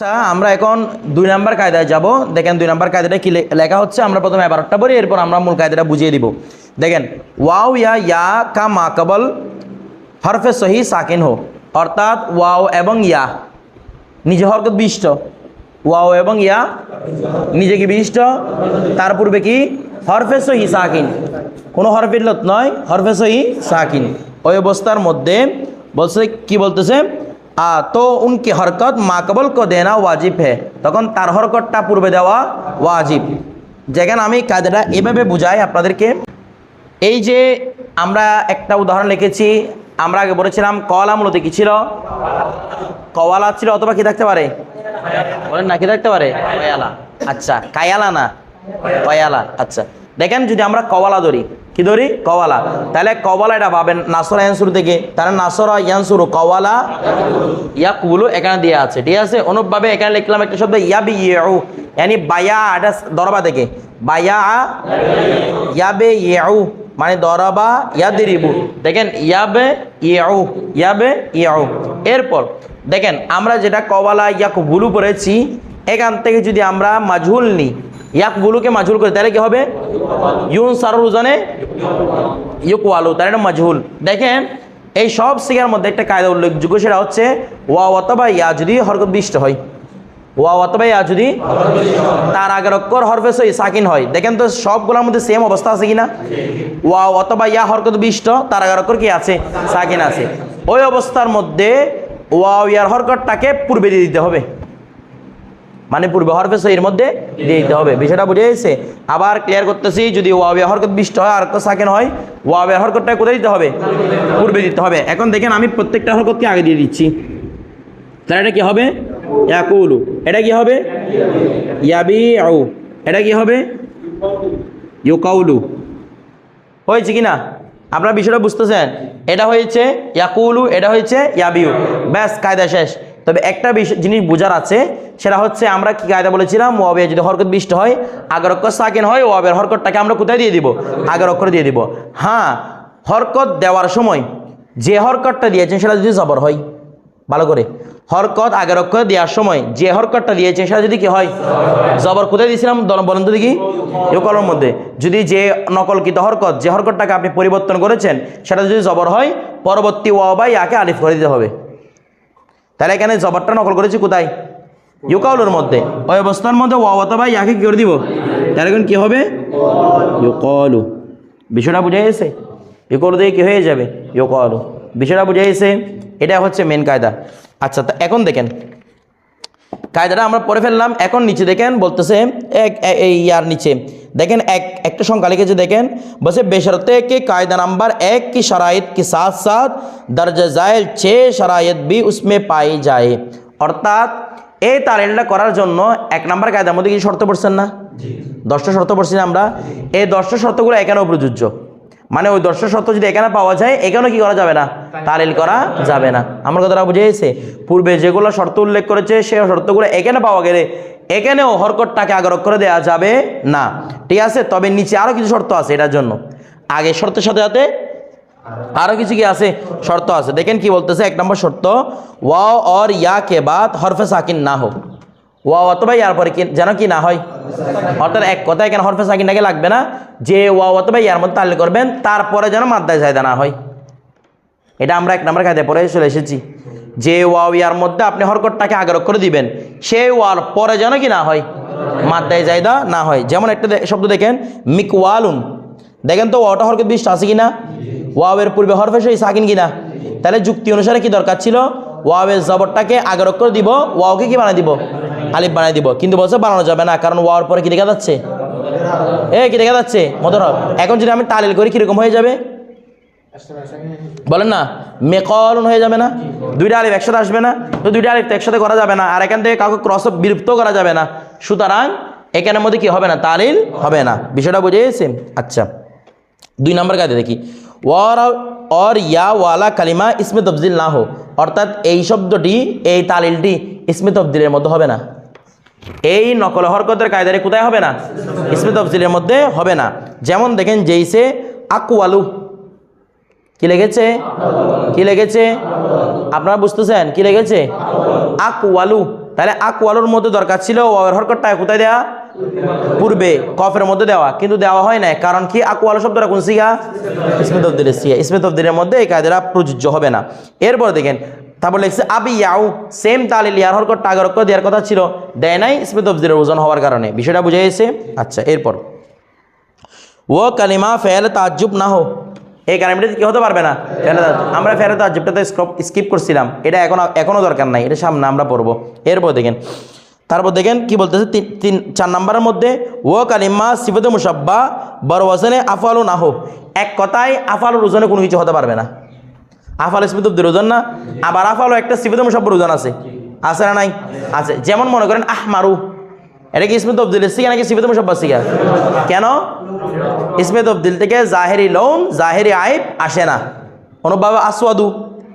আচ্ছা আমরা এখন দুই নাম্বার কায়দায় যাব। দেখেন দুই নাম্বার কায়দাটা কি লেখা হচ্ছে, আমরা প্রথমে এবারটা পড়ি, এরপর আমরা মূল কায়দাটা বুঝিয়ে দিব। দেখেন, ওয়াও, ইয়া ইয়া, কা মাকাবল হরফে সহি, সাকিন, হো। অর্থাৎ ওয়াও এবং ইয়া। নিজে হরকত বিষ্ট ওয়াও এবং ইয়া, নিজে কি বিষ্ট তার পূর্বে কি? হরফে সহি, সাকিন। কোনো হরফের লত নয়, হরফে সহি, সাকিন। ওই অবস্থার মধ্যে বলছে, কি বলতেছে? তো উনকি হরকত মাকবল কো দেনা ওয়াজিব হে। তখন তার হরকতটা পূর্বে দেওয়া ওয়াজিব। যেখানে আমি কাজটা এভাবে বুঝাই আপনাদেরকে। এই যে আমরা একটা উদাহরণ লিখেছি, আমরা আগে বলেছিলাম কলা মূলত কি ছিল? কওয়ালা ছিল অথবা কি থাকতে পারে? বলেন না, কি থাকতে পারে? কয়ালা। আচ্ছা কায়ালা না? কয়ালা আচ্ছা। দেখেন যদি আমরা কওয়ালা ধরি, কি ধরি? কওয়ালা। তাহলে কওয়ালা এটা পাবেন নাসরা ইয়ানসুর থেকে। তাহলে নাসরা ইয়ানসুর কওয়ালা ইয়াকুলু এখানে দেওয়া আছে। ঠিক আছে? অনুপভাবে এখানে লিখলাম একটা শব্দ ইয়াবি ইউ ইয়ানি বায়া এটা দরবা থেকে। বায়া ইয়াবে ইউ মানে দরাবা ইয়াদিরিবু। দেখেন ইয়াবে ইউ ইয়াবে ইউ এরপর দেখেন, আমরা যেটা কওয়ালা ইয়াক বুলু পড়েছি, এখান থেকে যদি আমরা মাজহুল নিই ইয়াক বুলুকে মাজহুল করি, তাহলে কি হবে? ইউন সারুজনে ইউকওয়ালু, তাহলে এটা মাজহুল। দেখেন, এই সব সিগার মধ্যে একটা কায়দা উল্লেখযোগ্য, সেটা হচ্ছে, ওয়া অথবা ইয়া যদি হরকত বিষ্ট হয়। ওয়া অথবা ইয়া যদি তার আগের অক্ষর হরফে সই, সাকিন হয়। দেখেন তো, সবগুলোর মধ্যে সেম অবস্থা আছে কিনা? ওয়া অথবা ইয়া হরকত বিষ্ট তার আগের অক্ষর কি আছে? সাকিন আছে। ওই অবস্থার মধ্যে ওয়া ইয়ার হরকতটাকে পূর্বে দিয়ে দিতে হবে। মানে পূর্বে হরফে সহির মধ্যে দিয়ে দিতে হবে। বিষয়টা বুঝে গেছে? আবার ক্লিয়ার করতেছি, যদি ওয়াবে হরকত বিষ্ট হয়, আর সাকেন হয় ওয়াবে হরকতটা কোথায় দিতে হবে? পূর্বে দিতে হবে। এখন দেখেন, আমি প্রত্যেকটা হরকতকে আগে দিয়ে দিচ্ছি। তাহলে এটা কি হবে? ইয়াকুলু। এটা কি হবে? ইয়াবি আউ এটা কি হবে? ইউকাউলু। হয়েছে কি না? আপনারা বিষয়টা বুঝতেছেন? এটা হয়েছে ইয়াকুলু, এটা হয়েছে ইয়াবিউ। ব্যাস, কায়দা শেষ। তবে একটা বিষয়, জিনিস বোঝার আছে সেটা হচ্ছে আমরা কি কায়দা বলেছিলাম, ওয়াবে যদি হরকত বিষ্ট হয়, আগের অক্ষর সাকিন হয়, ওয়াবের হরকতটাকে আমরা কোথায় দিয়ে দিব? আগের অক্ষর দিয়ে দিব। হ্যাঁ হরকত দেওয়ার সময় যে হরকতটা দিয়েছেন সেটা যদি জবর হয়, ভালো করে। হরকত আগের অক্ষর দেওয়ার সময় যে হরকতটা দিয়েছে সেটা যদি কি হয়? জবর কোথায় দিয়েছিলাম? বলেন তো দেখি। কলমের মধ্যে। যদি যে নকলকৃত হরকত, যে হরকতটাকে আপনি পরিবর্তন করেছেন, সেটা যদি জবর হয়, পরবর্তী ওয়া বা ইয়াকে আলিফ করে দিতে হবে। তাহলে এখানে জবরটা নকল করেছি কোথায়? ইউকাউলের মধ্যে। ওই অবস্থার মধ্যে ওয়াওয়াতাবা ইয়াকে কি করে দিব? তাহলে কি হবে? ইউকলু। বিষয়টা বুঝে গেছে ইউকলু দিয়ে কী হয়ে যাবে? ইউকলু। বিষয়টা বুঝে গেছে এটা হচ্ছে মেন কায়দা। আচ্ছা তা এখন দেখেন। কায়দাটা আমরা পরে ফেললাম। এখন নিচে দেখেন, বলতেছে এক এই ইয়ার নিচে। দেখেন এক, একটা সংখ্যা লিখেছে, দেখেন। বসে বেসরতে কে কায়দা নাম্বার এক, কি শরায়ত, কি সাথ সাথ দর্জ জায়ল, ছে শরায়ত বি উসমে পাই যায়। অর্থাৎ এই তালিমটা করার জন্য এক নাম্বার কায়দার মধ্যে কি শর্ত পড়ছেন না? দশটা শর্ত পড়ছি না আমরা এই দশটা শর্তগুলো এখানেও প্রযোজ্য মানে ওই দশটা শর্ত যদি এখানে পাওয়া যায় এখানেও কি করা যাবে না? তালিল করা যাবে না। আমার কথাটা বুঝে গেছে পূর্বে যেগুলো শর্ত উল্লেখ করেছে সেই শর্তগুলো এখানে পাওয়া গেলে এখানেও হরকতটাকে আগর করে দেওয়া যাবে না। ঠিক আছে? তবে নিচে আরও কিছু শর্ত আছে এটার জন্য। আগে শর্তের সাথে সাথে আরও কিছু কি আছে? শর্ত আছে। দেখেন কি বলতেছে, এক নম্বর শর্ত ওয়া অর ইয়া কে বাদ হরফে সাকিন না হোক। ওয়া অথবা ইয়ার পরে কি যেন কি না হয়। অর্থাৎ এক কথা এখানে হরফে সাকিন নাকি লাগবে না? যে ওয়া অথবা ইয়ার মধ্যে তাল্লি করবেন, তারপরে যেন মাদ্দায় জায়দা না হয়। এটা আমরা এক নম্বর খাতে পরে চলে এসেছি। যে ওয়া ইয়ার মধ্যে আপনি হরকটটাকে আগ্রহ করে দিবেন, সে ওয়ার পরে যেন কি না হয়, মাদ্দায় জায়দা না হয়। যেমন একটা শব্দ দেখেন, মিকওয়ালুন। দেখেন তো ওয়াটা হরকত বিশ আছে কিনা? ওয়াওয়ের পূর্বে হরফে সেই সাকিন কিনা? তাহলে যুক্তি অনুসারে কি দরকার ছিল? ওয়াওয়ের জবরটাকে আগের অক্ষর দিব, ওয়াওকে কি বানাই দিব? আলিফ বানাই দিব। কিন্তু বলছে বানানো যাবে না, কারণ ওয়াওয়ার পরে কি দেখা যাচ্ছে? এ, কি দেখা যাচ্ছে? মদর এখন যদি আমি তালিল করি, কীরকম হয়ে যাবে? বলেন না মেকলন হয়ে যাবে না? দুইটা আলিফ একসাথে আসবে না? তো দুইটা আলিফ একসাথে করা যাবে না, আর এখান থেকে কাউকে ক্রস বিলুপ্ত করা যাবে না। সুতরাং এখানের মধ্যে কি হবে না? তালিল হবে না। বিষয়টা বুঝে গেছে আচ্ছা। দুই নম্বর কাজে দেখি। ওর অর, ইয়া, ওয়ালা, কালিমা, ইসমে তফজিল না হোক অর্থাৎ এই শব্দটি, এই তালিলটি ইসমে তফজিলের মধ্যে হবে না। এই নকল হরকতের কায়দারে কোথায় হবে না? ইসমে তফজিলের মধ্যে হবে না। যেমন দেখেন, যেইসে আকুয়ালু কি লেগেছে? কি লেগেছে? আপনারা বুঝতেছেন? কি লেগেছে? আকুয়ালু তাহলে আকুয়ালুর মধ্যে দরকার ছিল ওর হরকতটা কোথায় দেয়া? পূর্বে কফের মধ্যে দেওয়া, কিন্তু দেওয়া হয় না কারণ কি? আকওয়াল শব্দটা কোন সিগা? ইসমে তফদিলের সিগা। ইসমে তফদিলের মধ্যে এই কায়দাটা প্রযোজ্য হবে না। এরপর দেখেন, তারপর লিখছে, আবি ইয়াও সেম তালিল ইয়ার হরকত টাগর দেওয়ার কথা ছিল। দেয় নাই ইসমে তফদিলের ওজন হওয়ার কারণে। বিষয়টা বুঝে গেছে? আচ্ছা এরপর। ও কালিমা, ফেল তাজ্জুব না হো এই কালিমাটা কি হতে পারবে না? ফেলে। আমরা ফেলে তাজ্জুবটাতে স্কিপ করছিলাম। এটা এখন এখনও দরকার নাই। এটা সামনে আমরা পড়ব। এরপর দেখেন তারপর দেখেন কি বলতেছে? তিন তিন, চার নম্বরের মধ্যে ও কালিমা সিফত মুসাব্বা বড় ওয়াজনে আফালু না হো এক কথায় আফালুর ওজনে কোনো কিছু হতে পারবে না। আফাল ইসমিত ওজন না? আবার আফালও একটা সিফত মুসাব্বর ওজন আছে। আছে না নাই? আছে। যেমন মনে করেন আহমারু। এটা কি ইসমিত আব্দুলের সিগা নাকি সিফত মুসাব্বা সিগা কেন? ইসমিত আব্দুল থেকে জাহেরি লোন জাহেরি আইব আসে না। অনুভাবে আসওয়াদু।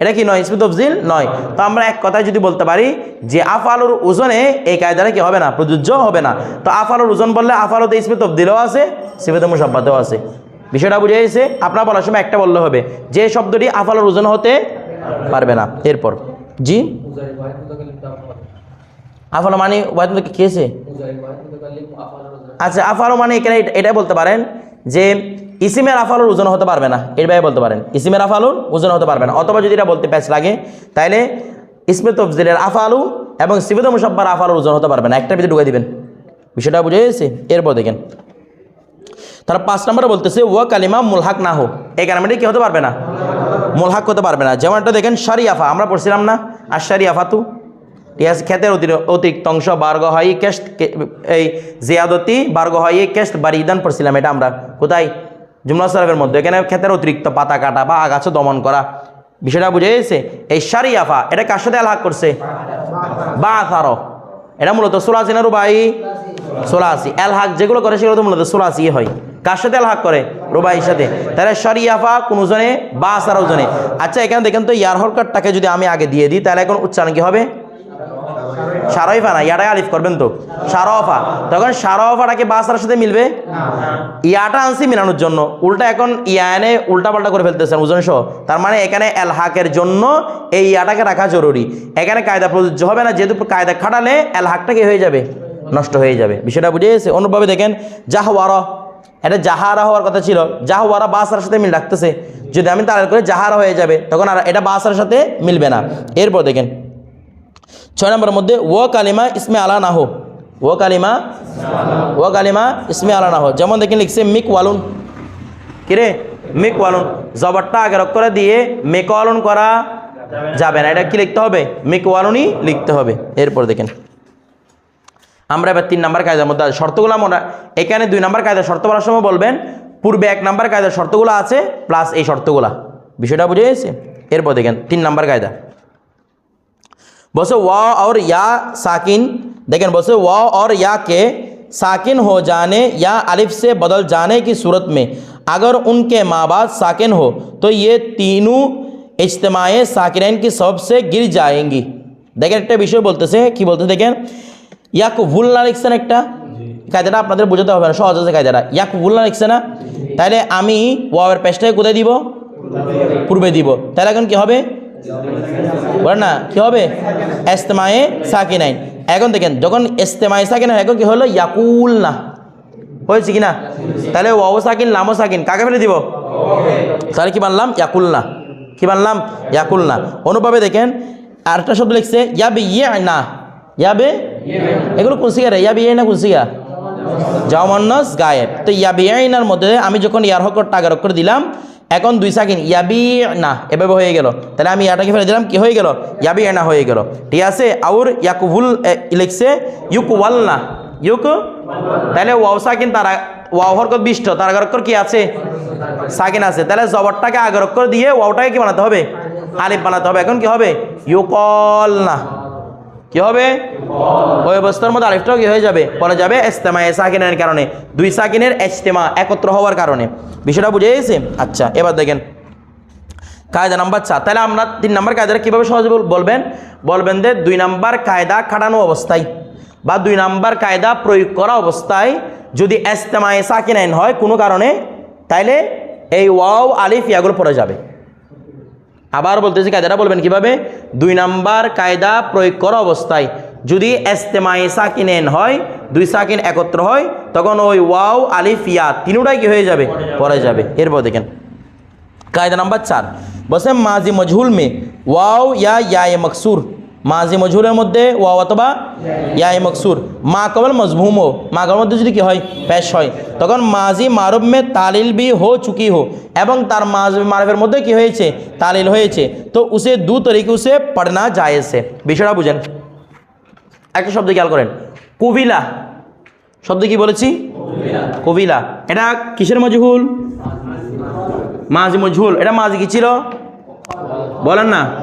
এটা কি নয়? ইসমিত নয়। তো আমরা এক কথায় যদি বলতে পারি যে আফালুর ওজনে এই কায়দাটা কি হবে না? প্রযোজ্য হবে না। তো আফালুর ওজন বললে আফালুতে আব্দিলও আছে, সিফত মুসাব্বাতেও আছে। বিষয়টা বুঝে গেছে? আপনার বলার সময় একটা বললে হবে, যে শব্দটি আফালুর ওজন হতে পারবে না। এরপর, জি? আফালো মানে খেয়েছে ওয়াহিদ রজনা আচ্ছা আফালো মানে এখানে এটা বলতে পারেন যে ইসিমের আফালুর ওজন হতে পারবে না, এর বাইরে বলতে পারেন। ইসিমের আফালুর ওজন হতে পারবে না, অথবা যদি এটা বলতে প্যাচ লাগে তাহলে ইসমে তফজিলের আফালু এবং সিবিদ মুসাব্বার আফালুর ওজন হতে পারবে না, একটা ভিতরে ঢুকে দিবেন। বিষয়টা বুঝে গেছে? এরপর দেখেন। তারা পাঁচ নম্বরে বলতেছে ও কালিমা মুলহাক না হোক। এই কালিমাটি কি হতে পারবে না? মুলহাক হতে পারবে না। যেমন একটা দেখেন, শারিয়াফা, আমরা পড়ছিলাম না? আর শারিয়াফা তু ঠিক আছে, ক্ষেতের অতিরি- অতিরিক্ত অংশ বার্গ হয় কেস্ট এই জিয়াদতি বার্গ হয় কেস্ট বারিদান পড়ছিলাম এটা আমরা। কোথায়? জুমলা সরফের মধ্যে, এখানে ক্ষেতের অতিরিক্ত পাতা কাটা বা আগাছা দমন করা, বিষয়টা বুঝে গেছে? এই শারিয়াফা, এটা কার সাথে আলহাক করছে? বা আথারো এটা মূলত সোলাসি না রুবাই? সোলাসি। এলহাক যেগুলো করে সেগুলো তো মূলত সোলাসি হয়। কার সাথে এলহাক করে? রুবাইয়ের সাথে। তাহলে শরিয়াফা কোন জনে? বা আসার ওজনে আচ্ছা এখানে দেখেন তো ইয়ার হরকতটাকে যদি আমি আগে দিয়ে দিই, তাহলে এখন উচ্চারণ কি হবে? সারইফা না, ইয়াটাই আলিফ করবেন তো। সারফা তখন সারফাটাকে বাসার সাথে মিলবে? ইয়াটা আনছি মিলানোর জন্য। উল্টা এখন ইয়া এনে উল্টা পাল্টা করে ফেলতেছেন ওজন সহ তার মানে এখানে এলহাকের জন্য এই ইয়াটাকে রাখা জরুরি। এখানে কায়দা প্রযোজ্য হবে না, যেহেতু কায়দা খাটালে এলহাকটা কি হয়ে যাবে? নষ্ট হয়ে যাবে। বিষয়টা বুঝে গেছে? অন্যভাবে দেখেন, জাহওয়ারা। এটা জাহারা হওয়ার কথা ছিল। জাহওয়ারা বাসার সাথে মিল রাখতেছে। যদি আমি তার করে, জাহারা হয়ে যাবে। তখন আর এটা বাসার সাথে মিলবে না। এরপর দেখেন ছয় নম্বরের মধ্যে, ও কালিমা ইসমে আলা না হো ও কালিমা ও কালিমা ইসমে আলা না যেমন দেখেন লিখছে, মিক ওয়ালুন। কিরে মিক ওয়ালুন। জবরটা আগের অক্ষরে দিয়ে মেক ওয়ালুন করা যাবে না। এটা কি লিখতে হবে? মিক ওয়ালুনই লিখতে হবে। এরপর দেখেন, আমরা এবার তিন নাম্বার কায়দার মধ্যে আছি। শর্তগুলো আমরা এখানে দুই নাম্বার কায়দার শর্ত বলার সময় বলবেন, পূর্বে এক নাম্বার কায়দার শর্তগুলো আছে, প্লাস এই শর্তগুলা। বিষয়টা বুঝে গেছে? এরপর দেখেন, তিন নাম্বার কায়দা। बसे वा और या साकिन देखें बसे वा और या के साकिन हो जाने या अलिफ से बदल जाने की सूरत में अगर उनके माँ बाप साकिन हो तो ये तीनों इज्तमाए साकिन की सब से गिर जाएंगी দেখেন একটা বিষয় বলতেছে কি বলতে দেখেন ইয়াক ভুল না লিখছেন একটা কায়দাটা আপনাদের বোঝাতে হবে না সহজ আছে কায়দাটা ইয়াক ভুল না লিখছে না তাহলে আমি ওয়াওয়ের পেজটাকে কোথায় দিব পূর্বে দিব তাহলে এখন কি হবে বলেন না, কি হবে? এস্তেমায়ে সাকিনাইন। এখন দেখেন, যখন এস্তেমায়ে সাকিনাইন এখন কি হলো? ইয়াকুল না। হয়েছে কি না? তাহলে ওয়াও সাকিন লামো সাকিন, কাকে ফেলে দিব? তাহলে কি বানলাম? ইয়াকুল না। কি বানলাম? ইয়াকুল না। অনুভাবে দেখেন, আরেকটা শব্দ লিখছে, ইয়াবে ইয়ে না। ইয়াবে? এগুলো কোন সিগা রে ইয়াবে ইয়ে না কোন সিগা জামান্নাস গায়েব। তো ইয়াবিয়াইনার মধ্যে আমি যখন ইয়ার হকর টাকার অক্ষর দিলাম এখন দুই সাকিন ইয়াবি না এভাবে হয়ে গেল। তাহলে আমি ইয়াটাকে ফেলে দিলাম কি হয়ে গেল? ইয়াবি না হয়ে গেল। ঠিক আছে? আউর ইয়াকুবুল এ, লিখছে ইউক ওয়াল না ইউক? তাহলে ওয়াও সাকিন তারা ওয়াও হরকত বিষ্ট? তার আগর অক্ষর কি আছে? সাকিন আছে। তাহলে জবরটাকে আগর অক্ষর দিয়ে ওয়াওটাকে কি বানাতে হবে? আলিফ বানাতে হবে। এখন কি হবে? ইউকল না কি হবে? ওই অবস্থার মধ্যে আলিফটাও কি হয়ে যাবে? পরে যাবে এস্তেমা সাকিনের কারণে। দুই সাকিনের এস্তেমা একত্র হওয়ার কারণে। বিষয়টা বুঝে গেছে? আচ্ছা এবার দেখেন। কায়দা নাম্বার চার। তাহলে আমরা তিন নাম্বার কায়দাটা কীভাবে সহজে বলবেন? বলবেন যে দুই নাম্বার কায়দা খাটানো অবস্থায় বা দুই নাম্বার কায়দা প্রয়োগ করা অবস্থায় যদি এস্তেমায় সাকিনাইন হয় কোনো কারণে, তাইলে এই ওয়াও, আলিফ, ইয়াগুলো পড়ে যাবে। আবার বলতেছি কায়দাটা বলবেন কীভাবে? দুই নাম্বার কায়দা প্রয়োগ করা অবস্থায়। যদি এস্তেমায় সাকিন এন হয় দুই সাকিন একত্র হয় তখন ওই ওয়াও আলিফ ইয়া তিনটাই কি হয়ে যাবে? পরে যাবে। এরপর দেখেন। কায়দা নাম্বার চার। বসে মাজি মজহুল মে ওয়াও ইয়া ইয়া মকসুর। মাজি মজহুলের মধ্যে ওয়াও অথবা ইয়াই মকসুর। মা কবল হো। মা কবল মধ্যে যদি কি হয়? পেশ হয়। তখন মাজি মারুব মে তালিল বি হো চুকি হো। এবং তার মাজ মারফের মধ্যে কি হয়েছে? তালিল হয়েছে। তো উসে দু তরিকে উসে পড়না জায়েজে বিষয়টা বুঝেন। একটা শব্দ খেয়াল করেন। কুবিলা। শব্দ কি বলেছি? কবিলা। এটা কিসের মজহুল? মাঝি মজহুল। এটা মাঝি কি ছিল? বলেন না।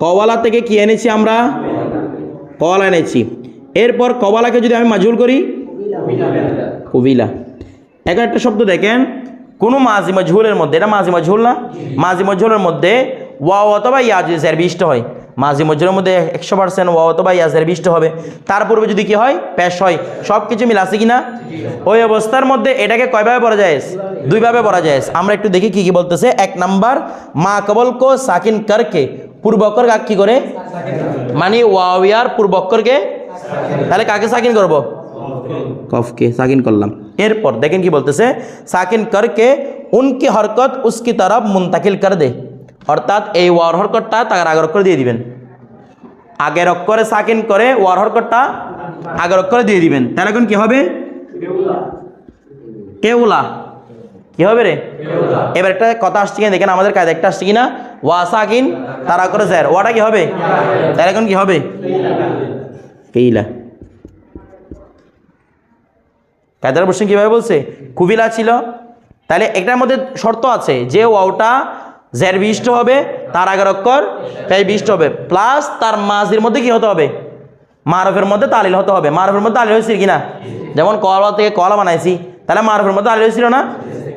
কওয়ালা থেকে কি এনেছি আমরা? কওয়ালা এনেছি। এরপর কওয়ালাকে যদি আমি মাজহুল করি? কবিলা। এখন একটা শব্দ দেখেন। কোনো মাঝি মজহুলের মধ্যে, এটা মাঝি মজহুল না? মাঝি মজহুলের মধ্যে ওয়াও অথবা ইয়া যদি বিষ্ট হয়। মাঝি মজহুলের মধ্যে একশো পার্সেন্ট ওয়াও অথবা ইয়া স্যার বিষ্ট হবে। তার পূর্বে যদি কি হয়? পেশ হয়। সব কিছু মিল আছে কি না? ওই অবস্থার মধ্যে এটাকে কয়ভাবে পড়া যায়? দুইভাবে পড়া যায়। আমরা একটু দেখি কি কি বলতেছে। এক নাম্বার, মা কবল কো সাকিন করকে। পূর্বকর কাক কি করে? মানে ওয়াওয়ার পূর্বকরকে তাহলে কাকে সাকিন করব? কফকে, সাকিন করলাম। এরপর দেখেন কি বলতেছে, সাকিন করকে, উনকি হরকত উসকি তরফ মুন্তাকিল কর দে। অর্থাৎ এই ওয়ার হরকতটা তার আগের অক্ষরে দিয়ে দিবেন। আগের অক্ষরে সাকিন করে ওয়ার হরকতটা আগের অক্ষরে দিয়ে দিবেন। তাহলে এখন কি হবে? কেউলা। কি হবে রে? এবার একটা কথা আসছে কিনা, দেখেন আমাদের কাজে একটা আসছে কিনা? ওয়া সাকিন তারা করে স্যার ওয়াটা কি হবে? তাহলে এখন কি হবে? কেইলা কায়দার প্রশ্ন কীভাবে বলছে? কুবিলা ছিল। তাহলে এটার মধ্যে শর্ত আছে, যে ওয়াওটা জের বিষ্ট হবে, তার আগের অক্ষর তাই বিষ্ট হবে। প্লাস তার মাঝির মধ্যে কি হতে হবে? মারফের মধ্যে তালিল হতে হবে। মারফের মধ্যে তালিল হয়েছিল কিনা? যেমন কলা থেকে কলা বানাইছি। তাহলে মারফের মধ্যে তালিল হয়েছিল না?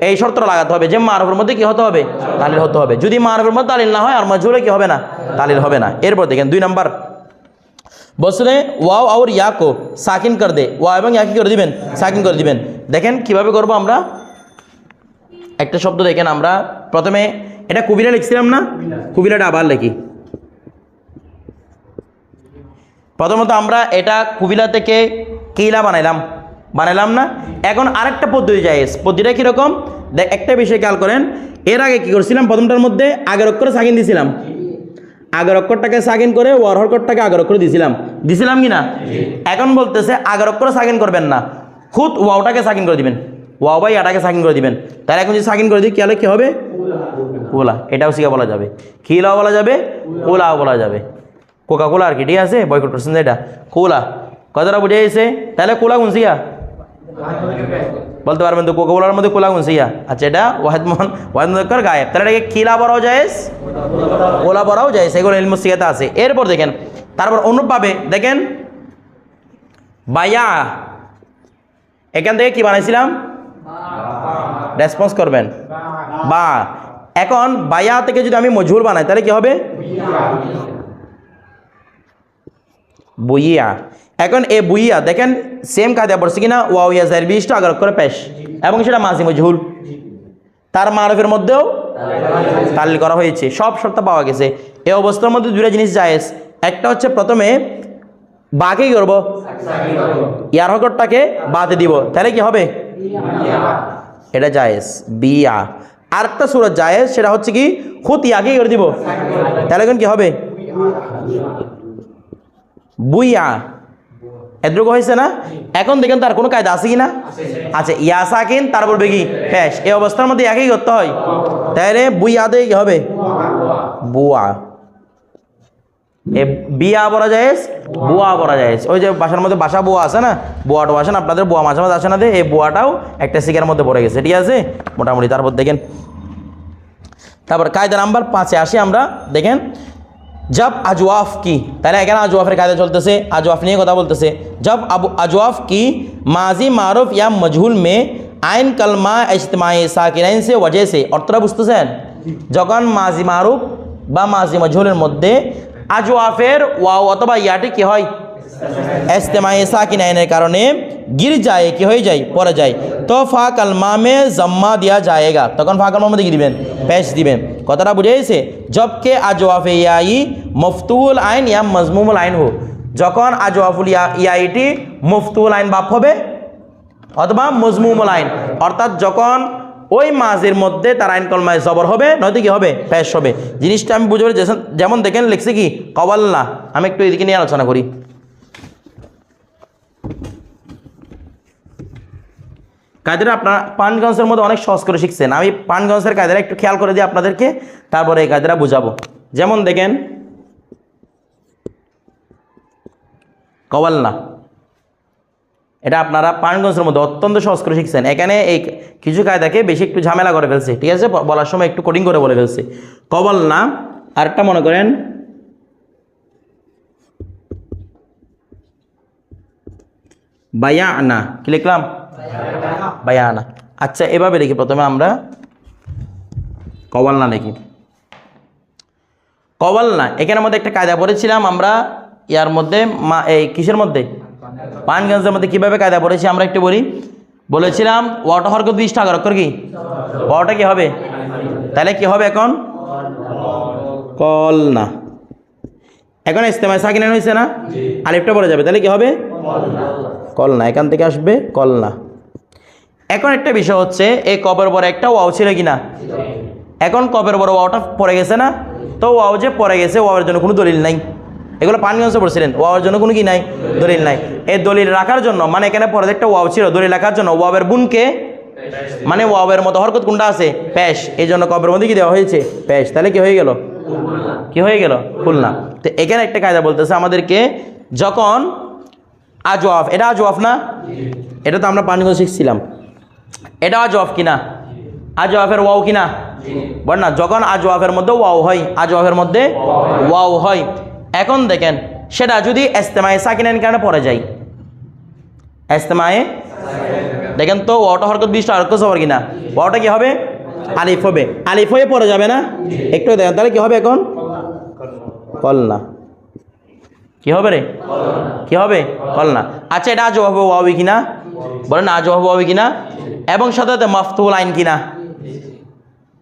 এই শর্তটা লাগাতে হবে, যে মারফের মধ্যে কি হতে হবে? তালিল হতে হবে। যদি মারফের মধ্যে তালিল না হয়, আর মজুরে কি হবে না? তালিল হবে না। এরপর দেখেন দুই নাম্বার। বসলে ওয়াও আর ইয়াকো, সাকিন কর দে। ওয়া এবং ইয়াকি করে দিবেন, সাকিন করে দিবেন। দেখেন কীভাবে করব আমরা? একটা শব্দ দেখেন আমরা। প্রথমে এটা কুবিলা লিখছিলাম না? কুবিলাটা আবার লিখি। প্রথমত আমরা এটা কুবিলা থেকে কিলা বানাইলাম। বানাইলাম না। এখন আরেকটা পদ্ধতি যায় পদ্ধতিটা কীরকম? দেখ একটা বিষয় খেয়াল করেন। এর আগে কি করছিলাম? প্রথমটার মধ্যে আগের অক্ষরে সাকিন দিছিলাম। আগের অক্ষরটাকে সাকিন করে ওয়ার অক্ষরটাকে আগের অক্ষরে দিছিলাম। দিছিলাম কি না? এখন বলতেছে আগের অক্ষরে সাকিন করবেন না। খুদ ওয়াওটাকে সাকিন করে দিবেন। ওয়াও বাই আটাকে সাকিন করে দিবেন। তাহলে এখন যদি সাকিন করে দিই, কি হলে? কি হবে? কোলা এটাও শিখা বলা যাবে। খিলাও বলা যাবে? কোলাও বলা যাবে। কোকা কোলা আর কি, ঠিক আছে? বয়কট করছেন এটা? কোলা। কথাটা বুঝে গেছে? তাহলে কোলা কোন শিখা? বলতে পারবেন তো কোকা কোলার মধ্যে কোলা শিখা আচ্ছা এটা ওয়াহেদ মোহন ওয়াহেদ মুদক্কর গায়েব? তাহলে এটাকে খিলা বড়াও যায় ওলা পড়াও যায় সেগুলো ইলমু সিয়াতে আছে। এরপর দেখেন, তারপর অনুরূপভাবে দেখেন, বায়া, এখান থেকে কি বানাইছিলাম? রেসপন্স করবেন। বা, এখন বায়া থেকে যদি আমি মজুর বানাই, তাহলে কি হবে? বুইয়া। এখন এ বুইয়া, দেখেন সেম কায়দা পড়ছে কিনা? ওয়াও, ইয়া জার বিশটা আগার করে পেশ। এবং সেটা মাঝি মজহুল। তার মারফের মধ্যেও তালিল করা হয়েছে। সব শর্ত পাওয়া গেছে। এই অবস্থার মধ্যে দুটো জিনিস জায়েজ। একটা হচ্ছে প্রথমে বাকে করব? ইয়ার হকরটাকে বাদে দিব। তাহলে কি হবে? এটা জায়েজ। বিয়া। আরেকটা সুরত জায়েজ, সেটা হচ্ছে কি খুদ ইয়াকে করে দিব? তাহলে এখন কি হবে? বুইয়া। এদ্রুক হয়েছে না? এখন দেখেন তার কোনো কায়দা আছে কি না? আচ্ছা ইয়া সাকিন তার বলবে কি? ফ্যাশ। এই অবস্থার মধ্যে একই করতে হয়। তাহলে বুইয়াতে কি হবে? বুয়া। এ বিয়া বলা যায় বুয়া বলা যায় ওই যে বাসার মধ্যে বাসা বুয়া আছে না? বুয়াটাও আসে না? আপনাদের বুয়া মাঝে মাঝে আসে না দে? এই বুয়াটাও একটা শিকার মধ্যে পড়ে গেছে। ঠিক আছে? মোটামুটি। তারপর দেখেন। তারপর কায়দা নাম্বার পাঁচে আসি আমরা। দেখেন জব আজওয়াফ কি তাহলে এখানে আজওয়াফের কায়দা চলতেছে আজওয়াফ নিয়ে কথা বলতেছে জব আবু আজওয়াফ কি মাজি মারুফ ইয়া মজহুল মে আইন কলমা ইজতমাই সাকিনাইন সে ওয়াজে সে অর্থটা বুঝতেছেন যখন মাজি মারুফ বা মাজি মজহুলের মধ্যে আজওয়াফের ওয়াও অথবা ইয়াটি কি হয় এস্তেমাই সাকিনাইনের কারণে গির যায়, কি হয়ে যায় পরে যায়। তো ফা কালমা মে জম্মা দেওয়া যায়গা। তখন ফা কালমার মধ্যে কি দিবেন, পেশ দিবেন। কথাটা বুঝে গেছে? জবকে আজওয়াফে ইয়াই মফতুল আইন ইয়া মজমুমুল আইন হো যখন আজওয়াফুল ইয়া ইয়াইটি মুফতুল আইন বাপ হবে, অথবা মজমুমুল আইন। অর্থাৎ যখন ওই মাঝের মধ্যে তার আইন কলমায় জবর হবে, নয়তো কি হবে? পেশ হবে। জিনিসটা আমি যেসন- যেমন দেখেন, লিখছে কি? কবাল্লা আমি একটু এদিকে নিয়ে আলোচনা করি। কায়দাটা আপনারা পানগঞ্জের মধ্যে অনেক সহজ করে শিখছেন। আমি পানগঞ্জের কায়দাটা একটু খেয়াল করে দিই আপনাদেরকে, তারপরে এই কায়দাটা বুঝাবো। যেমন দেখেন, কওয়াল্লা। এটা আপনারা পানগঞ্জের মধ্যে অত্যন্ত সহজ করে শিখছেন। এখানে এই কিছু কায়দাকে বেশি একটু ঝামেলা করে ফেলছে, ঠিক আছে? বলার সময় একটু কোডিং করে বলে ফেলছে। না আরেকটা মনে করেন বায়া আনা কি লিখলাম? বায়া আনা আচ্ছা এভাবে লিখি প্রথমে আমরা কবল না লিখি। কবল না এখানের মধ্যে একটা কায়দা পড়েছিলাম আমরা ইয়ার মধ্যে মা এই কিসের মধ্যে? পানগঞ্জের মধ্যে কীভাবে কায়দা পড়েছি আমরা একটু বলি। বলেছিলাম ওয়াটা হরকত বিশ টাকা অক্ষর কি? ওয়াটা কি হবে? তাহলে কি হবে এখন? কল না এখন ইস্তেমায় সাকিনান হয়েছে না? আলিফটা পড়ে যাবে তাহলে কি হবে? কল না এখান থেকে আসবে কল না এখন একটা বিষয় হচ্ছে এই কবের পরে একটা ওয়াও ছিল কি না এখন কবের বড় ওয়াওটা পড়ে গেছে না? তো ওয়াও যে পড়ে গেছে, ওয়াওয়ের জন্য কোনো দলিল নাই। এগুলো পানগঞ্জে পড়ছিলেন, ওয়াওয়ের জন্য কোনো কি নাই? দলিল নাই। এই দলিল রাখার জন্য মানে এখানে পরে একটা ওয়াও ছিল, দলিল রাখার জন্য ওয়াবের বুনকে মানে ওয়াবের মতো হরকত কোনটা আছে? প্যাশ এই জন্য কবের মধ্যে কি দেওয়া হয়েছে? প্যাশ তাহলে কি হয়ে গেল? কি হয়ে গেল? খুলনা। তো এখানে একটা কায়দা বলতেছে আমাদেরকে, যখন আজওয়াফ, এটা আজওয়াফ না? এটা তো আমরা পানগঞ্জ শিখছিলাম। এটা আজওয়াফ কিনা? আজওয়াফের ওয়াও কিনা? বল না, যখন আজওয়াফের মধ্যে ওয়াও হয় আজওয়াফের মধ্যে ওয়াও হয়। এখন দেখেন, সেটা যদি এস্তেমায়ে সাকিনের কারণে পড়ে যায়। এস্তেমায়ে দেখেন তো ওয়াওটা হরকত বিশটা হরকত সবার কিনা? ওয়াওটা কি হবে? আলিফ হবে। আলিফ হয়ে পড়ে যাবে না? একটু দেখেন, তাহলে কি হবে এখন? কল না কি হবে রে? কি হবে? কল না আচ্ছা এটা আজও হবে ওয়াবি কিনা? বলেন, আজও হবে ওয়াবি কিনা? এবং সাথে মাফতুল আইন কিনা?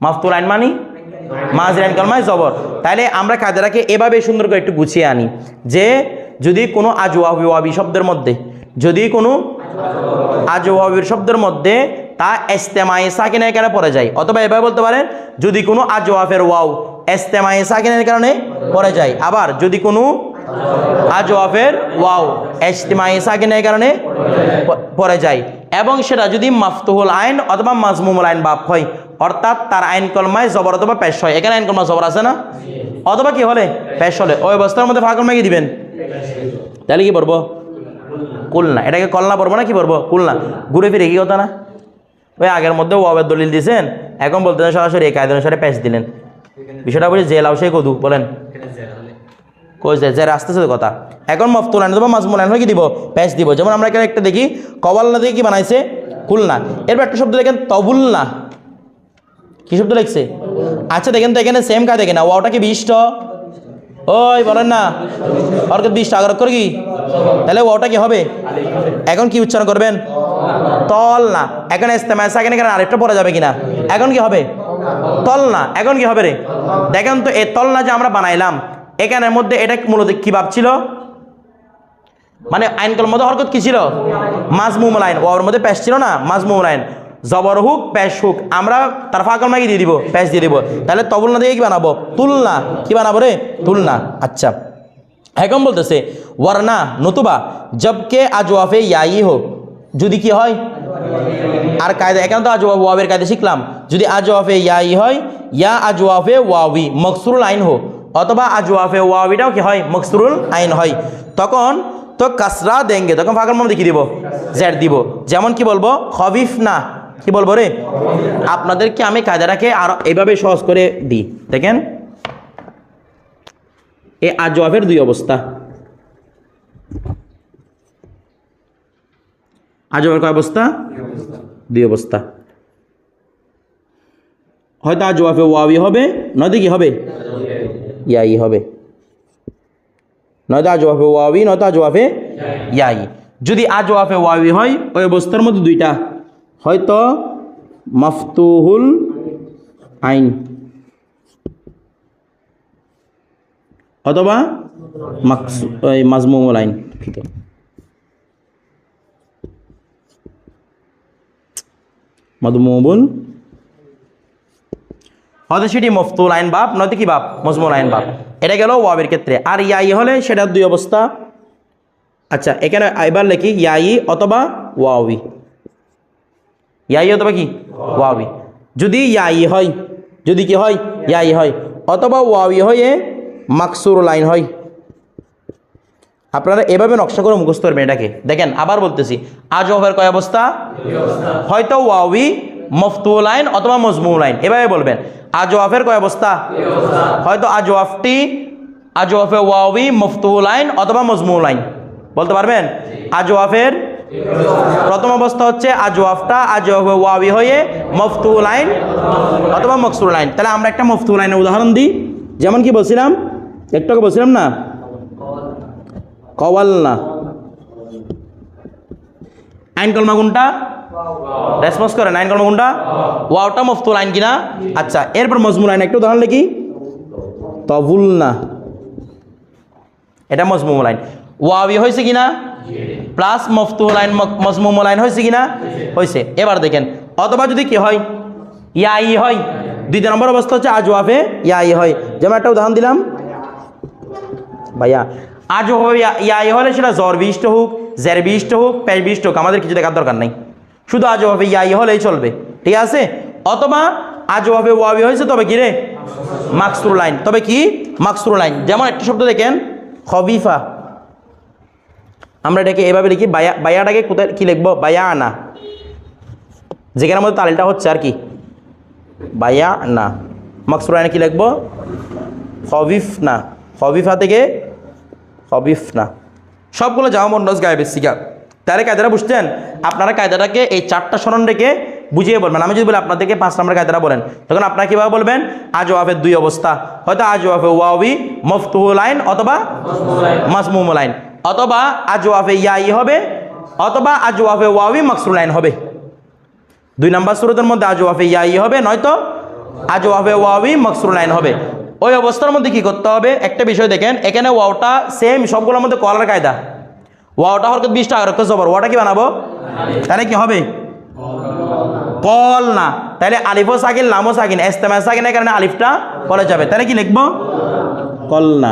মাফতুল আইন মানি? মাঝের আইন কলমায় জবর। তাইলে আমরা কাদেরাকে এভাবে সুন্দর করে একটু গুছিয়ে আনি যে যদি কোনো আজওয়াবি ওয়াবি শব্দের মধ্যে, যদি কোনো আজওয়াবির শব্দের মধ্যে তা এস্তেমায়ে সাকিনের কারণে পড়ে যায়, অথবা এভাবে বলতে পারেন, যদি কোনো আজওয়াফের ওয়াও এস্তেমায়ে সাকিনের কারণে পড়ে যায়, আবার যদি কোনো আজওয়াফের ওয়াও এস্তেমায়ে সাকিনের কারণে প- পড়ে যায়। এবং সেটা যদি মাফতুহুল আইন অথবা মাজমুমুল আইন বাপ হয়, অর্থাৎ তার আইন কলমায় জবর অথবা পেশ হয়। এখানে আইন কলমা জবর আছে না? অথবা কি হলে? পেশ হলে। ওই অবস্থার মধ্যে ফাঁকল মাগিয়ে দিবেন। তাহলে কি পড়ব? কুলনা। এটাকে কলনা পড়ব না কি পড়ব? কুলনা। ঘুরে ফিরে কি কথা না? ওই আগের মধ্যে ওয়াবের দলিল দিয়েছেন এখন বলতেছেন সরাসরি এই কায়দার অনুসারে প্যাচ দিলেন। বিষয়টা বলি জেল আউসে কদু, বলেন। কই যে জের আসতেছে কথা। এখন মফতুল আইন দেবো মাজমুল আইন হয়ে কি দিব? প্যাচ দিব। যেমন আমরা এখানে একটা দেখি কবাল্লা দিয়ে কি বানাইছে? খুলনা। এরপর একটা শব্দ দেখেন, তবুলনা। কি শব্দ লিখছে? আচ্ছা দেখেন তো এখানে সেম কাজ, দেখেন না। ওয়াওটা কি বিষ্ট ওই, বলেন না। অর্কের বিশ টাকা করে কি? তাহলে ওটা কি হবে? এখন কি উচ্চারণ করবেন? তল না এখন ইস্তেমায় সাকিন এখানে আরেকটা পড়া যাবে কিনা? এখন কি হবে? তল না এখন কি হবে রে? দেখেন তো এই তল না যে আমরা বানাইলাম এখানের মধ্যে এটা মূলত কি ভাবছিল মানে আইন আইনকল মধ্যে হরকত কি ছিল? মাজমুমুল আইন ওর মধ্যে প্যাশ ছিল না? মাজমুমুল আইন জবর হুক, প্যাশ হুক। আমরা তার ফাঁকল মাগি দিয়ে দিব, প্যাশ দিয়ে দিব। তাহলে তবুল না দিয়ে কি বানাবো? তুলনা। কি বানাবো রে? তুলনা। আচ্ছা। এখন বলতেছে, ওয়ারনা নতুবা, জবকে আজওয়াফে ইয়াই হোক যদি কি হয়? আর কায়দা, এখানে তো আজওয়াফ ওয়াবের কায়দা শিখলাম। যদি আজওয়াফে ইয়াই হয়, ইয়া আজওয়াফে ওয়াবি মকসুরুল আইন হোক অথবা আজওয়াফে ওয়াবিটাও কি হয়? মকসুরুল আইন হয়। তখন তো কাসরা দেঙ্গে, তখন ফাঁকার মধ্যে কি দিব? জেড দিব। যেমন কি বলব? খবিফ না। কি বলব রে? আপনাদেরকে আমি কায়দাটাকে আর এইভাবে সহজ করে দিই। দেখেন? এ আজওয়াফের দুই অবস্থা। আজওয়াফের কয় অবস্থা? দুই অবস্থা। হয়তো আজওয়াফে ওয়াবি হবে, নয়তো কি হবে? ইয়াই হবে। নয়তো আজওয়াফে ওয়াবি নয়তো আজওয়াফে ইয়াই। যদি আজওয়াফে ওয়াবি হয়, ওই অবস্থার মধ্যে দুইটা। হয়তো মাফতুহুল আইন। অথবা মাকসু এই মাজমুম লাইন দুঃখিত মধুমুবুল হয়তো সেটি মফতুল আইন বাপ নয়তো কি বাপ? মজমুল আইন বাপ। এটা গেল ওয়াবের ক্ষেত্রে। আর ইয়াই হলে সেটা দুই অবস্থা। আচ্ছা এখানে এবার লেখি ইয়াই অথবা ওয়াওই। ইয়াই অথবা কি? ওয়াওই। যদি ইয়াই হয় যদি কি হয়? ইয়াই হয়। অথবা ওয়াওই হয়ে মাকসুর লাইন হয়। আপনারা এভাবে নকশা করে মুখস্থ করবেন এটাকে। দেখেন আবার বলতেছি আজ ওভার কয় অবস্থা। হয়তো ওয়াওই মফতুল আইন অথবা মজমুল আইন। এভাবে বলবেন। আজ ওয়াফের কয় অবস্থা? হয়তো আজ ওয়াফটি আজ ওয়াফে ওয়াওই মফতুল আইন অথবা মজমুল আইন বলতে পারবেন? আজ ওয়াফের প্রথম অবস্থা হচ্ছে আজ ওয়াফটা আজ ওয়াফে ওয়াওই হয়ে মফতুল আইন অথবা মকসুর লাইন। তাহলে আমরা একটা মফতুল আইনের উদাহরণ দিই। যেমন কি বলছিলাম? একটু বলছিলাম না? কওয়াল না আইন কলমা কোনটা? রেসপন্স করেন আইন কলমা কোনটা ওয়াওটা মফতুল আইন কিনা? আচ্ছা এরপর মজমুল আইন একটা উদাহরণ লিখি। তবুল না এটা মজমুল আইন ওয়াবি হয়েছে কিনা? প্লাস মফতুল আইন মজমুমুল আইন হয়েছে কিনা? হয়েছে। এবার দেখেন, অথবা যদি কি হয়, ইয়াই হয়, দ্বিতীয় নম্বর অবস্থা হচ্ছে আজ ওয়াফে ইয়াই হয়। যেমন একটা উদাহরণ দিলাম। ভাইয়া, আজ হবে ইয়াই হলে সেটা জ্বর বিষ্ট হোক জের বিষ্ট হোক প্যাশ বিষ্ট হোক, আমাদের কিছু দেখার দরকার নেই। শুধু আজ হবে ইয়াই হলেই চলবে। ঠিক আছে? অথবা আজ হবে ওয়াবি হয়েছে, তবে কি রে? মাকসুর লাইন। তবে কি? মাকসুর লাইন। যেমন একটা শব্দ দেখেন, খবিফা। আমরা এটাকে এভাবে লিখি, বায়া বায়াটাকে কোথায় কী লিখব? বায়া আনা যেখানে মধ্যে তালিলটা হচ্ছে আর কি? বায়া না মাকসুর লাইনে কী লিখব? খবিফ না খবিফা থেকে খবিফ না সবগুলো যাওয়া মন্ডস গায়েবের শিকার তাহলে কায়দাটা বুঝছেন? আপনারা কায়দাটাকে এই চারটা স্মরণ রেখে বুঝিয়ে বলবেন। আমি যদি বলি, আপনাদেরকে পাঁচ নম্বর কায়দাটা বলেন, তখন আপনারা কীভাবে বলবেন? আজ ওয়াফের দুই অবস্থা। হয়তো আজ ওয়াফে ওয়াবি মফতুহুল আইন অথবা মাসমুমুল আইন অথবা আজ ওয়াফে ইয়াই হবে, অথবা আজ ওয়াফে ওয়াবি মাকসুল আইন হবে। দুই নম্বর সুরতের মধ্যে আজ ওয়াফে ইয়াই হবে, নয়তো আজ ওয়াফে ওয়াবি মকসুর লাইন হবে। ওই অবস্থার মধ্যে কি করতে হবে? একটা বিষয় দেখেন, এখানে ওয়াওটা সেম সবগুলোর মধ্যে কলার কায়দা। ওয়াওটা হরকত বিশ টাকা রক্ত জবর। ওয়াটা কি বানাবো? তাহলে কি হবে? কল না। তাহলে আলিফও সাকিন, লামও সাকিন এস্তেমা সাকিনের কারণে আলিফটা কলে যাবে। তাহলে কি লিখব? কল না।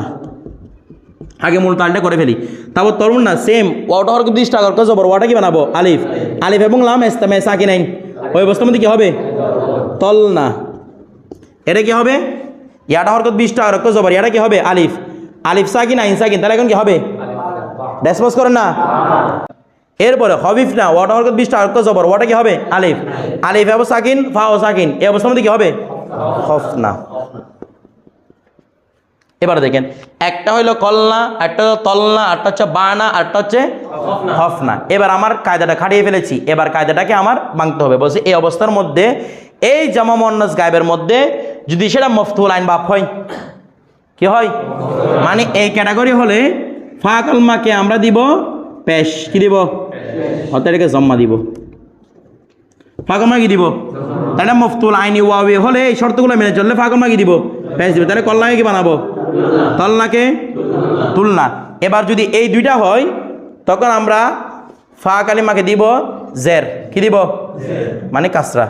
আগে মূল তালটা করে ফেলি। তারপর তরুণ না সেম ওয়াটা হরকত বিশ টাকা রক্ত জবর। ওয়াটা কি বানাবো? আলিফ। আলিফ এবং লাম এস্তেমা সাকিন আইন ওই অবস্থার মধ্যে কি হবে? তল না। এটা কি হবে? ইয়াটা হরকত বিশ টাকা রক্ত জবর। ইয়াটা কি হবে? আলিফ। আলিফ সাকিন, আইন সাকিন। তাহলে এখন কি হবে? রেসপন্স করেন না? এরপরে হবিফ না, ওয়াটা হরকত বিশ টাকা রক্ত জবর, ওয়াটা কি হবে? আলিফ। আলিফ এবং সাকিন ফা ও সাকিন এই অবস্থার মধ্যে কি হবে? হফ না। এবার দেখেন, একটা হইল কলনা, একটা হলো তলনা একটা হচ্ছে বানা আরটা হচ্ছে হফনা এবার আমার কায়দাটা খাটিয়ে ফেলেছি। এবার কায়দাটাকে আমার ভাঙতে হবে। বলছে এই অবস্থার মধ্যে, এই জামা মন্নাস গায়েবের মধ্যে যদি সেটা মফতুল আইন বাপ হয়, কি হয়? মানে এই ক্যাটাগরি হলে ফা কলমাকে আমরা দিব পেশ, কি দিব? অর্থাৎ জম্মা দিব। ফাগমা কি দিব? তাহলে মফতুল আইনি ওয়াবে হলে এই শর্তগুলো মেনে চললে ফাগমা কি দিব? পেশ দিব। তাহলে কল্যাণে কি বানাবো? তল্লাকে তুলনা এবার যদি এই দুইটা হয়, তখন আমরা ফা কালিমাকে দিব জের। কি দিব? মানে কাসরা।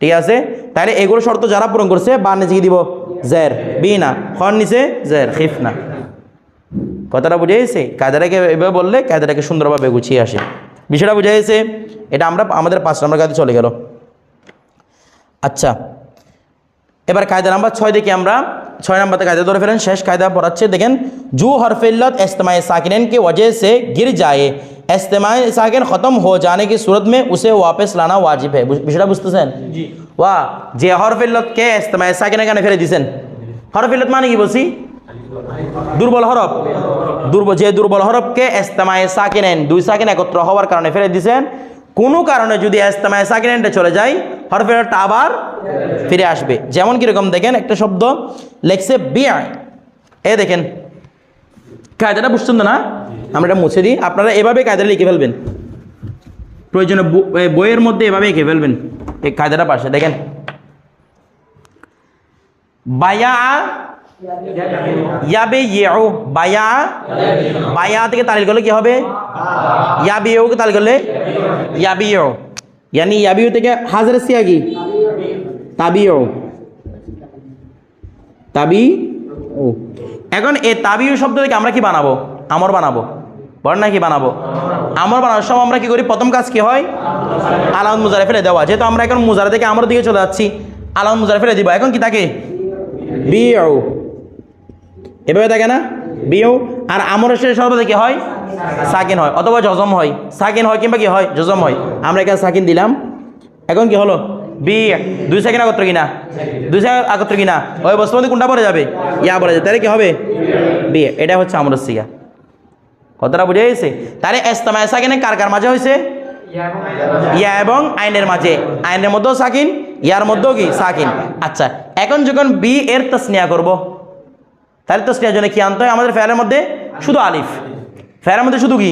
ঠিক আছে? তাহলে এগুলো শর্ত যারা পূরণ করছে বা নিচে কি দিব জের। বি না খন নিচে জের খিফ না কথাটা বুঝে গেছে কায়দাটাকে এভাবে বললে কায়দাটাকে সুন্দরভাবে গুছিয়ে আসে বিষয়টা বুঝে গেছে এটা আমরা আমাদের পাঁচ নম্বর কায়দা চলে গেল আচ্ছা এবার কায়দা নাম্বার ছয় দেখি আমরা ছয় নম্বরতে কায়দা ধরে ফেলেন শেষ কায়দা পড়াচ্ছে দেখেন জু हरफिल्लत इस्तेमाल साकिन की वजह से गिर जाए इस्तेमाल साकिन ख़त्म हो जाने की सूरत में उसे वापस लाना वाजिब है বিষয়টা বুঝতেছেন ওয়া যে হরফিল্লতকে ইস্তেমাল সাকিন এখানে ফেলে দিয়েছেন হরফিল্লত মানে কি বলছি দুর্বল হরফ? দুর্বল যে দুর্বল হরফকে এস্তেমায় সাকিনেন, দুই সাকিন একত্র হওয়ার কারণে ফেলে দিয়েছেন কোনো কারণে যদি এস্তেমায় সাকিনেনটা চলে যায় হরফেরটা আবার ফিরে আসবে। যেমন কীরকম দেখেন, একটা শব্দ লেখছে বিয়া এ দেখেন, কায়দাটা বুঝছেন না? আমরা এটা মুছে দিই। আপনারা এভাবে কায়দাটা লিখে ফেলবেন। প্রয়োজনে বইয়ের মধ্যে এভাবে লিখে ফেলবেন। এই কায়দাটা পাশে, দেখেন। বায়া ইয়াবে বায়া বায়া থেকে কি হবে? ইয়াবি ইয়াবি ইয়ানি থেকে তাবি ও এখন এই তাবিউ শব্দ থেকে আমরা কি বানাবো? আমর বানাবো। বল না কি বানাবো? আমর বানানোর সময় আমরা কি করি? প্রথম কাজ কি হয়? আলাম মুজারে ফেলে দেওয়া। যেহেতু আমরা এখন মুজারা থেকে আমর দিকে চলে যাচ্ছি আলাম মুজারে ফেলে দিব। এখন কি থাকে? বিও এভাবে থাকে না? বিও আর আমরের শেষে সর্বদা কি হয়? সাকিন হয়। অথবা জজম হয়। সাকিন হয় কিংবা কি হয়? জজম হয়। আমরা এখানে সাকিন দিলাম। এখন কি হলো? বি, দুই সেকেন্ড আগত্র কিনা? দুই সেকেন্ড আগত্র কিনা? ওই বস্তু মধ্যে কোনটা পড়ে যাবে? ইয়া পড়ে যাবে। তাহলে কি হবে? বি। এটা হচ্ছে আমরের সিগা। কতটা বুঝে গেছে? তাহলে এস্তামায় সাকিনে কার কার মাঝে হয়েছে? ইয়া এবং আইনের মাঝে। আইনের মধ্যেও সাকিন, ইয়ার মধ্যেও কি? সাকিন। আচ্ছা এখন যখন বি এর তসনিয়া করব তাহলে তসনিয়ার জন্য কি আনতে হয়? আমাদের ফেয়ারের মধ্যে শুধু আলিফ। ফেয়ারের মধ্যে শুধু কি?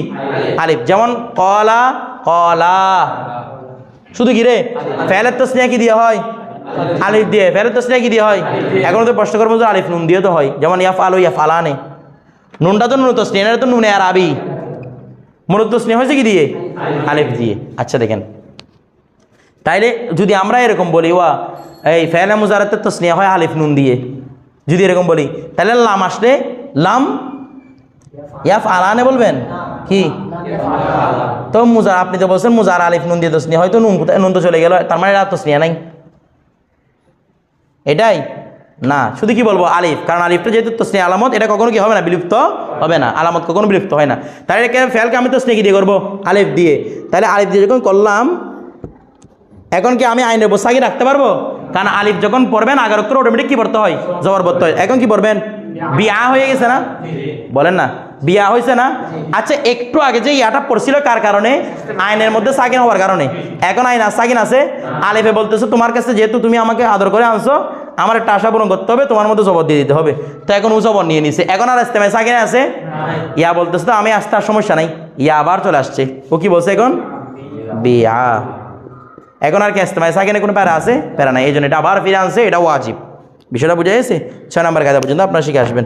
আলিফ। যেমন কলা কলা। শুধু কি রে? ফেলের তসনিয়া কি দিয়ে হয়? আলিফ দিয়ে। ফেলের তসনিয়া কি দিয়ে হয়? এখন তো প্রশ্ন করব আলিফ নুন দিয়ে তো হয়। যেমন ইয়া ফালো ফালানে নুনটা তো নুন তসনিয়া এটা তো নুনে আর আবি। মূলত স্নেহ হয়েছে কি দিয়ে? আলিফ দিয়ে। আচ্ছা দেখেন। তাইলে যদি আমরা এরকম বলি, ওয়া, এই ফেলে মুজারাতের তো স্নেহ হয় আলিফ নুন দিয়ে। যদি এরকম বলি, তাহলে লাম আসলে লাম ইয়াফ আলানে বলবেন? কি? তো মুজার আপনি তো বলছেন মুজার আলিফ নুন দিয়ে তো স্নেহ হয়তো নুন নুন তো চলে গেল, তার মানে এটা তো স্নেহ নাই। এটাই? না, শুধু কি বলব? আলিফ। কারণ আলিফটা যেহেতু তো স্নেহ আলামত, এটা কখনো কি হবে না? বিলুপ্ত হবে না। আলামত কখনো বিলুপ্ত হয় না। তাহলে এটাকে ফেলকে আমি তো কি দিয়ে করব? আলিফ দিয়ে। তাহলে আলিফ দিয়ে যখন করলাম, এখন কি আমি আইনের বসাকি রাখতে পারব? কারণ আলিফ যখন পড়বেন, আগের অক্ষর অটোমেটিক কি পড়তে হয়? জবর পড়তে হয়। এখন কি পড়বেন? বিয়া হয়ে গেছে না? বলেন না। বিয়া হয়েছে না? আচ্ছা একটু আগে যে ইয়াটা পড়ছিল কার কারণে? আইনের মধ্যে সাকিন হওয়ার কারণে। এখন আইন সাকিন আছে। আলিফে বলতেছে, তোমার কাছে যেহেতু তুমি আমাকে আদর করে আনছো, আমার একটা আশা পূরণ করতে হবে, তোমার মধ্যে জবর দিয়ে দিতে হবে। তো এখন ও জবর নিয়ে নিছে। এখন আর আসতে সাকিন আছে? ইয়া বলতেছে, তো আমি আসতে আর সমস্যা নাই। ইয়া আবার চলে আসছে। ও কি বলছে এখন? বিয়া। এখন আর কি ইস্তেমায় সাকিনে কোনো প্যারা আছে? প্যারা নাই, এই জন্য এটা আবার ফিরে আনছে, এটা ওয়াজিব। বিষয়টা বুঝে গেছে? ছয় নম্বর কাজা পর্যন্ত আপনারা শিখে আসবেন।